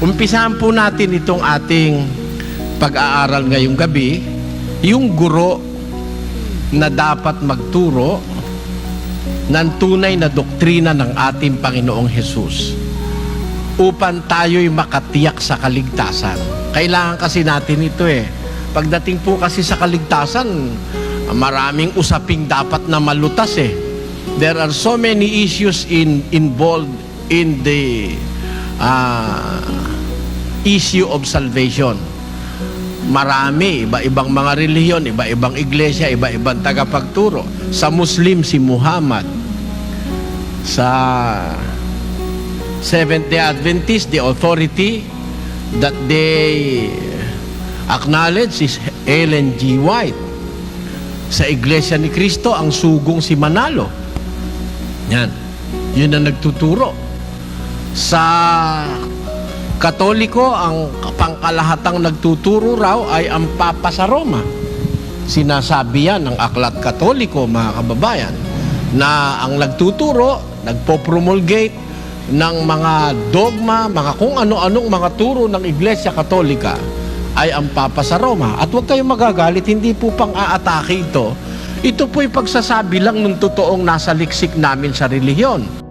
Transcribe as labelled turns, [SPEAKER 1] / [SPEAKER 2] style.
[SPEAKER 1] Umpisahan po natin itong ating pag-aaral ngayong gabi, yung guro na dapat magturo ng tunay na doktrina ng ating Panginoong Hesus upang tayo'y makatiyak sa kaligtasan. Kailangan kasi natin ito eh. Pagdating po kasi sa kaligtasan, maraming usaping dapat na malutas eh. There are so many issues in involved in the ah, issue of salvation. Marami, iba-ibang mga relihiyon, iba-ibang iglesia, iba-ibang tagapagturo. Sa Muslim, si Muhammad. Sa Seventh-day Adventist, the authority that they acknowledge is Ellen G. White. Sa Iglesia ni Cristo, ang sugong si Manalo. Yan. Yun ang nagtuturo. Sa Katoliko, ang pangkalahatang nagtuturo raw ay ang Papa sa Roma. Sinasabi yan ng Aklat Katoliko, mga kababayan, na ang nagtuturo, nagpo-promulgate ng mga dogma, mga kung ano-anong mga turo ng Iglesia Katolika ay ang Papa sa Roma. At huwag kayong magagalit, hindi po pang aatake ito. Ito po'y pagsasabi lang ng totoong nasa liksik namin sa relihiyon.